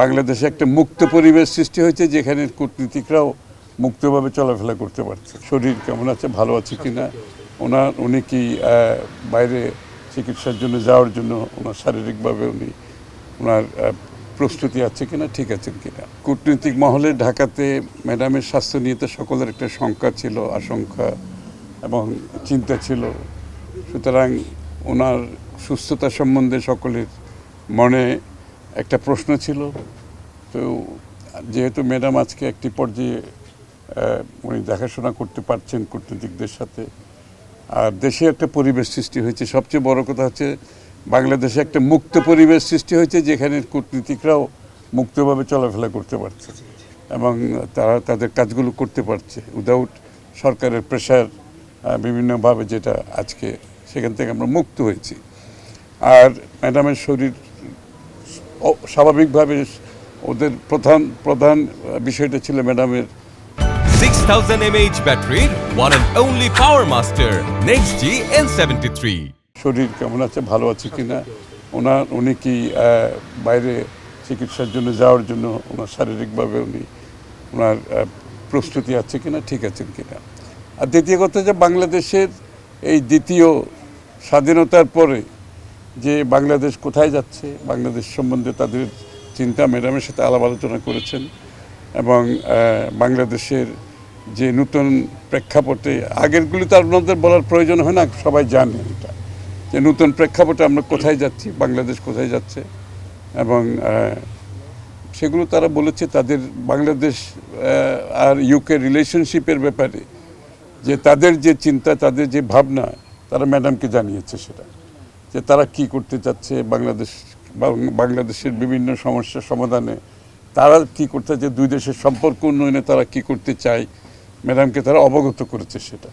বাংলাদেশে একটা মুক্ত পরিবেশ সৃষ্টি হয়েছে যেখানে কূটনীতিকরাও মুক্তভাবে চলাফেরা করতে পারছে। শরীর কেমন আছে, ভালো আছে কিনা? ওনার, উনি কি বাইরে চিকিৎসার জন্য যাওয়ার জন্য ওনার শারীরিকভাবে উনি ওনার প্রস্তুতি আছে কিনা, ঠিক আছেন কিনা? কূটনৈতিক মহলে ঢাকাতে ম্যাডামের স্বাস্থ্য নিয়ে তো সকলের একটা শঙ্কা ছিল, আশঙ্কা এবং চিন্তা ছিল। সুতরাং ওনার সুস্থতা সম্বন্ধে সকলের মনে একটা প্রশ্ন ছিল, তো যেহেতু ম্যাডাম আজকে একটি পর্যায়ে উনি দেখাশোনা করতে পারছেন কূটনীতিকদের সাথে, আর দেশে একটা পরিবেশ সৃষ্টি হয়েছে। সবচেয়ে বড় কথা হচ্ছে, বাংলাদেশে একটা মুক্ত পরিবেশ সৃষ্টি হয়েছে, যেখানে কূটনীতিকরাও মুক্তভাবে চলাফেরা করতে পারছে এবং তারা তাদের কাজগুলো করতে পারছে উইদাউট সরকারের প্রেশার বিভিন্নভাবে যেটা আজকে সেখান থেকে আমরা মুক্ত হয়েছি। আর ম্যাডামের শরীর স্বাভাবিকভাবে ওদের প্রধান প্রধান বিষয়টা ছিল ম্যাডামের। 6000 mAh battery, one and only Power Master, Next G N73. শরীর কেমন আছে ভালো আছে কিনা? ওনার উনি কি বাইরে চিকিৎসার জন্য যাওয়ার জন্য ওনার শারীরিকভাবে উনি ওনার প্রস্তুতি আছে কিনা ঠিক আছেন কিনা? আর দ্বিতীয় কথা যে বাংলাদেশের এই দ্বিতীয় স্বাধীনতার পরে যে বাংলাদেশ কোথায় যাচ্ছে, বাংলাদেশ সম্বন্ধে তাদের চিন্তা ম্যাডামের সাথে আলাপ আলোচনা করেছেন এবং বাংলাদেশের যে নতুন প্রেক্ষাপটে, আগেরগুলি তো আপনাদের বলার প্রয়োজন হয় না, সবাই জানে এটা, যে নতুন প্রেক্ষাপটে আমরা কোথায় যাচ্ছি, বাংলাদেশ কোথায় যাচ্ছে এবং সেগুলো তারা বলেছে তাদের বাংলাদেশ আর ইউকে রিলেশনশিপের ব্যাপারে, যে তাদের যে চিন্তা, তাদের যে ভাবনা, তারা ম্যাডামকে জানিয়েছে সেটা। যে তারা কি করতে চাচ্ছে, বাংলাদেশ বাংলাদেশের বিভিন্ন সমস্যা সমাধানে তারা কি করতে চাচ্ছে দুই দেশের সম্পর্ক উন্নয়নে তারা কি করতে চায়, ম্যাডামকে তারা অবগত করেছে সেটা।